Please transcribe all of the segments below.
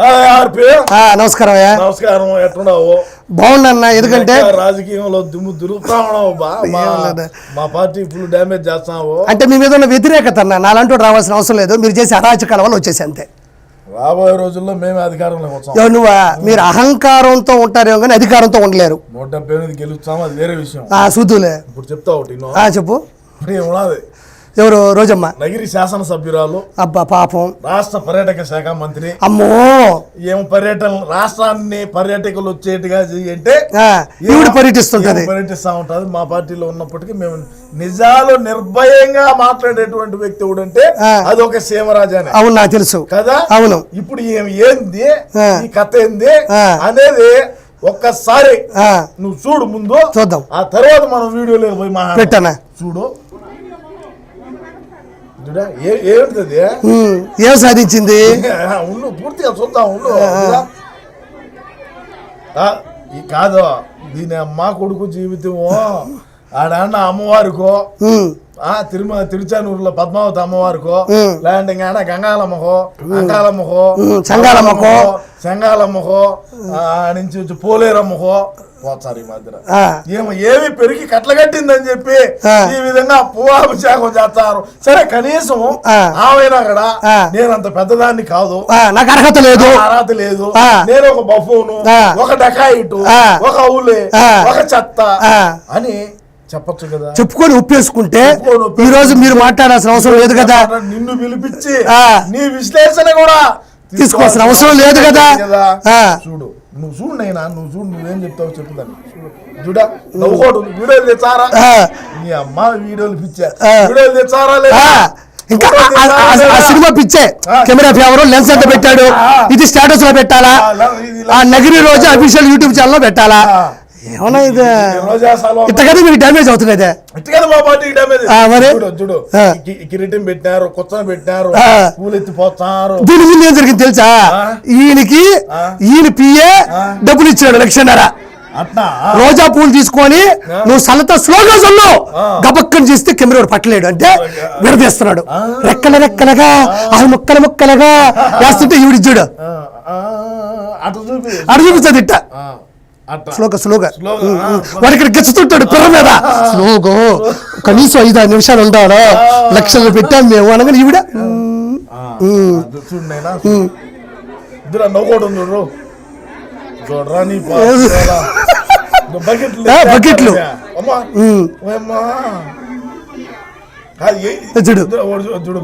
నమస్కారం అయ్యా. నమస్కారం ఎట్లున్నావు? బాగున్నా ఎందుకంటే? రాజకీయంలో దుమ్ము దురుకుతా ఉన్నావు మా పార్టీ ఫుల్ డ్యామేజ్ చేస్తున్నావు. అంటే మీ మీద ఉన్న వ్యతిరేకత అన్న నాలంటూ రావాల్సిన అవసరం లేదు. మీరు చేసే అరాచకాల వల్ల వచ్చేసి అంతే. రాబోయే రోజుల్లో మేమే అధికారంలోకి వచ్చాం. నువ్వా? మీరు అహంకారంతో ఉంటారేమో కానీ అధికారంతో ఉండలేరు. నూట డెబ్బై ఎనిమిది గెలుస్తాం అది వేరే విషయం. ఆ సూదులే. ఇప్పుడు చెప్తా ఒకటి చెప్పు. ఇప్పుడు ఏమున్నది? ఎవరు? రోజమ్మ. నగిరి శాసనసభ్యురాలు. అబ్బా పాపం. రాష్ట్ర పర్యాటక శాఖ మంత్రి. అమ్మో! ఏం పర్యటన రాష్ట్రాన్ని పర్యాటకులు వచ్చేట్టుగా ఆ, ఈవిడ పర్యటిస్తుంటది. పర్యటిస్తా ఉంటది. మా పార్టీలో ఉన్నప్పటికీ మేము నిజాలు నిర్భయంగా మాట్లాడేటువంటి వ్యక్తి ఎవడంటే. అది ఒక సీమరాజానే అవును నాకు తెలుసు. కదా? అవును. ఇప్పుడు ఏంది. ఈ కథ ఏంది. అనేది ఒక్కసారి నువ్వు చూడు ముందు. చూద్దాం. ఆ తర్వాత మనం వీడియోలో పోయి మా పెట్టానా? చూడు. చూడా ఏ- ఏమిటిది ఉమ్, ఏం సాధించింది ఉండు పూర్తిగా చూద్దాం ఉండు చూడా. ఆ, ఈ కాదు దీని అమ్మ కొడుకు జీవితము ఆడన్న అమ్మవారికో ఉమ్, ఆ తిరుమల తిరుచానూరులో పద్మావతి అమ్మవారికో ఉమ్. లేదంటే ఇంకా ఆడ గంగాలమ్మకో అంకాలమ్మకో ఉమ్, సంగాలమ్మకో. సంగాలమ్మకో ఆ నుంచి వచ్చి పోలేరమ్మకో పోతారు ఈ మధ్యన ఆ, ఏమో ఏమి పెరిగి కట్ల కట్టిందని చెప్పి. ఈ విధంగా పువ్వాభిషేకం చేస్తారు సరే కనీసం. ఆమెనా కూడా. నేను అంత పెద్దదాన్ని కాదు నాకు అర్హత లేదు అర్హత లేదు. నేను ఒక బఫూను. ఒక డకాయిటు. ఒక ఆ. ఒక చెత్త. అని చెప్పొచ్చు కదా చెప్పుకొని ఒప్పేసుకుంటే ఈ రోజు మీరు మాట్లాడాల్సిన అవసరం లేదు కదా నిన్ను పిలిపించి. నీ విశ్లేషణ కూడా తీసుకోవాల్సిన అవసరం లేదు కదా. చూడు నువ్వు చూడు నైనా నువ్వు చూడు నువ్వేం చెప్తావు చెప్పుదాన్ని చూడు నవ్వుకోడు వీడియోలు తెచ్చారా. నీ అమ్మ వీడియోలు పిచ్చా. వీడియోలు తెచ్చారా ఇంకా ఆ-? సినిమా పిచ్చే. కెమెరా ఫేవర్ లెన్స్ ఎంత పెట్టాడు. ఇది స్టేటస్లో పెట్టాలా ఆ, నగిరి రోజు అఫీషియల్ యూట్యూబ్ ఛానల్లో పెట్టాలా. ఏమన్నా ఇది? ఇంతకన్నా మీకు డ్యామేజ్ అవుతుంది అదే ఇట్టుకదా మా పార్టీకి డ్యామేజ్ మరి? చూడు చూడు. కిరీటం పెట్టినారు పెట్టినారు. పూలు ఎత్తిపోతున్నారు. దీని ముందు ఏం జరిగింది తెలుసా. ఈయనకి. ఈయన పిఏ. డబ్బులు ఇచ్చాడు అట్నా? రోజా పూలు తీసుకొని. నువ్వు సలత స్లోగా చల్లు ఆ. గబక్కని చేస్తే కెమెరా పట్టలేడు అంటే విడదీస్తున్నాడు. రెక్కల రెక్కలగా ఆ. ముక్కల ముక్కలుగా వేస్తుంటే ఈవిడిచ్చాడు అడు చూపిస్తుంది ఇట్ట. స్లోగా స్లోగా. స్లోగా, ఉమ్, ఆ, ఉమ్. వాడు ఇక్కడ గెచ్చుతుంటాడు పిల్ల మీద. స్లోగో కనీసం ఐదు ఆరు నిమిషాలు ఉంటాడు లక్షలు పెట్టాం మేము అనగానే ఈవిడ బకెట్లు చూడు. చూడు.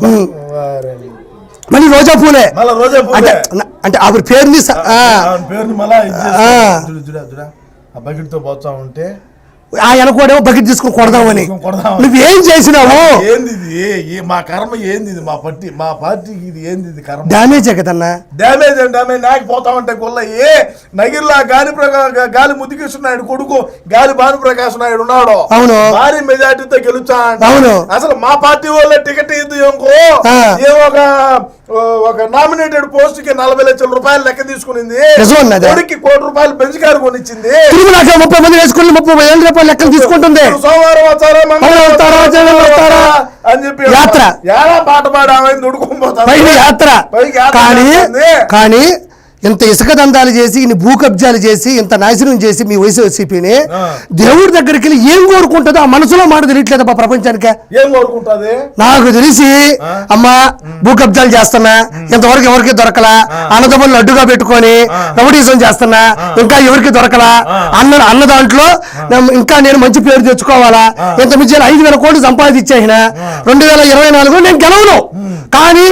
మళ్ళీ రోజా పూలే మళ్ళా రోజే అంటే. అంటే ఆవిడ పేరుని పేరుని మళ్ళా ఆ. చేసుకో. చూడు చూడు చూడు ఆ బకెట్తో పోతా ఉంటే ఆ వెనకోడేమో బకెట్ తీసుకుని కొడదామని. నువ్వేం చేసినావు ఏంది మా కర్మ ఏంది మా పట్టి మా పార్టీకి ఇది ఏంది ఇది కర్మ డ్యామేజే కదన్నా డ్యామేజ్ అండ్ డ్యామేజ్ నాకు పోతా ఉంటే కొల్ల ఏ నగిరిలా గాలి గాలి ముద్దుకృష్ణ నాయుడు కొడుకు గాలి భానుప్రకాశ్ నాయుడు ఉన్నాడు అవును. భారీ మెజార్టీతో గెలుచా. అవును. అసలు మా పార్టీ వాళ్ళ టికెట్ ఇది ఇంకో. ఏమో ఒక ఒక నామినేటెడ్ పోస్ట్కి నలభై లక్షల రూపాయలు లెక్క తీసుకునింది? కోడికి కోటి రూపాయలు బెంచ్ కారు కొనిచ్చింది ముప్పై మంది వేసుకుని ముప్పై వేల రూపాయలు లెక్కలు తీసుకుంటుంది సోమవారం వస్తారా? అని చెప్పి యాత్ర. ఎలా పాట పాడి ఆమె దుడుకొని పోతారు యాత్ర యాత్ర కానీ. కానీ ఇంత ఇసుక దందాలు చేసి ఇన్ని భూ కబ్జాలు చేసి ఇంత నాశనం చేసి మీ వైసీపీని. దేవుడి దగ్గరికి వెళ్ళి ఏం కోరుకుంటుందో ఆ మనసులో మాట తెలియట్లేదమ్మా ప్రపంచానికే. ఏం కోరుకుంటది? నాకు తెలిసి? అమ్మా భూ కబ్జాలు చేస్తున్నా ఇంతవరకు ఎవరికి దొరకలా? అన్నదమ్ములు అడ్డుగా పెట్టుకొని. రౌడీజం చేస్తున్నా ఇంకా ఎవరికి దొరకలా. అన్న అన్న దాంట్లో ఇంకా నేను మంచి పేరు తెచ్చుకోవాలా. ఇంత మించి ఐదు వేల కోట్లు సంపాదించేసిన రెండు వేల ఇరవై నాలుగు నేను గెలవను. కానీ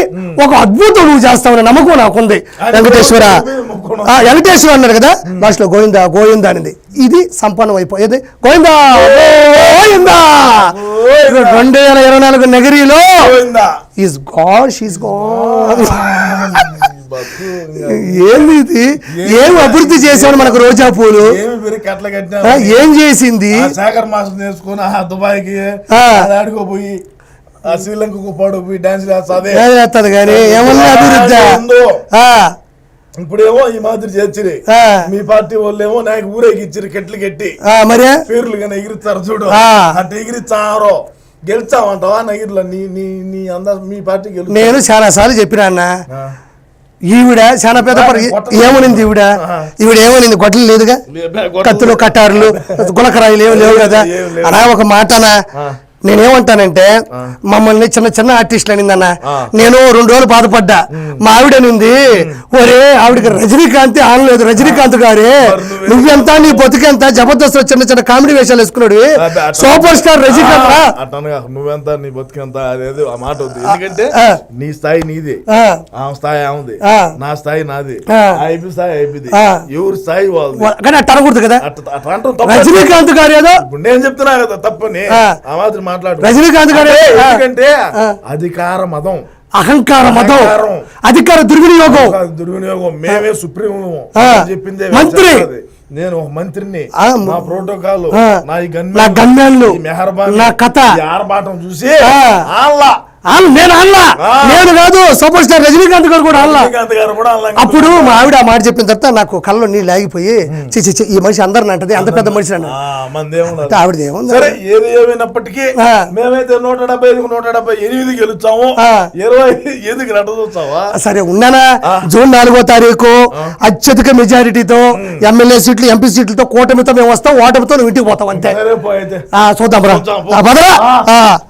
ఒక అద్భుతం నువ్వు చేస్తావని నమ్మకం నాకుంది వెంకటేశ్వర. వెంకటేశ్వర అన్నాడు కదా? లాస్ట్లో గోవిందా గోవిందా అనేది. ఇది సంపన్నం అయిపోయేది గోవిందా! గోవిందా. రెండు వేల ఇరవై నాలుగు నగరిలో ఈస్ గాడ్ షీస్ గాడ్ ఏంది ఇది? ఏం అభివృద్ధి చేసావు మనకు రోజా పూలు? ఆ, ఏం చేసింది? ఆ శేఖర్ మాస్టర్ నేర్చుకుని ఆ దుబాయ్కి ఆ. ఆడుకోపోయి ఆ శ్రీలంకకు పాడుకుపోయి డాన్స్ చేస్తుంది కానీ ఏమన్నా అభివృద్ధి. ఆ, ఇప్పుడేమో ఈ మాదిరి చేర్చిరి మీ పార్టీ వాళ్ళేమో నాకు ఊరేగి ఇచ్చిరి కెట్లు కట్టి. ఆ, మరే? పేర్లు కానీ ఎగిరిస్తారు చూడు. అంటే ఎగిరిచ్చారో. గెలిచావంటావా నగిరిలో నీ నీ నీ అంద మీ పార్టీ గెలుచు నేను చాలా సార్లు చెప్పినా అన్న. ఈవిడ చాలా పెద్ద ఏమనింది ఈవిడ? ఈవిడ ఏమనింది? గొడ్డలు లేదుగా? కత్తులు కట్టారులు గులకరాయిలు ఏమి లేవు కదా. అలా ఒక మాటనా? నేనేమంటానంటే మమ్మల్ని చిన్న చిన్న ఆర్టిస్టులు అనిందన్న. నేను రెండు రోజులు బాధపడ్డా. మా ఆవిడ అనింది ఒరే ఆవిడకి రజనీకాంత్ ఆనలేదు. రజనీకాంత్ గారే నువ్వే- నువ్వెంత నీ బతుకెంత జబర్దస్త్ చిన్న చిన్న కామెడీ వేషాలు వేసుకున్నాడు. సూపర్ స్టార్ రజనీకాంత్ నువ్వెంత నీ బతికెంత అదేదో ఆ మాట ఎందుకంటే. నీ స్థాయి నీదే. ఆ, స్థాయి ఆమెది. నా స్థాయి నాది. ఐపి స్థాయి ఐపిది. ఎవరి స్థాయి వాళ్ళది? వా- కానీ అట్ట అనకూడదు కదా. రజనీకాంత్ గారు ఏదో నేను చెప్తున్నా కదా తప్పని. ఆ. మాత్రం మాట్లాడు రజనీకాంత్ గారు. ఎందుకంటే. అధికార మదం అహంకార మతం. అధికార దుర్వినియోగం దుర్వినియోగం మేమే సుప్రీం. చెప్పిందే మంత్రి. నేను ఒక మంత్రిని నా ప్రోటోకాల్. నా ఈ గన్మెన్, నా మెహర్బానీ, నా కథ. ఆర్భాటం చూసి. ఆల్లా ఆళ్ళు నేను అల్లా. నేను కాదు సూపర్ స్టార్ రజనీకాంత్ గారు కూడా అల్లా అప్పుడు మా ఆవిడ ఆ మాట చెప్పిన తర్వాత నాకు కళ్ళలో నీళ్ళు ఆగిపోయి చి ఈ మనిషి అందరిని అంటది అంత పెద్ద మనిషి అన్న ఆ, మందేమున్నది. ఆవిడది ఏముంది సరే ఏది ఏమైనప్పటికీ. మేమైతే నూట డెబ్బై ఐదుకు నూట డెబ్బై ఎనిమిది గెలుచాము. ఇరవై ఎందుకు సరే ఉన్నానా? జూన్ నాలుగో తారీఖు అత్యధిక మెజారిటీతో ఎమ్మెల్యే సీట్లు ఎంపీ సీట్లతో కూటమితో మేము వస్తాం ఓటమితో నువ్వు ఇంటికి పోతాం అంతే. చూద్దాం రా.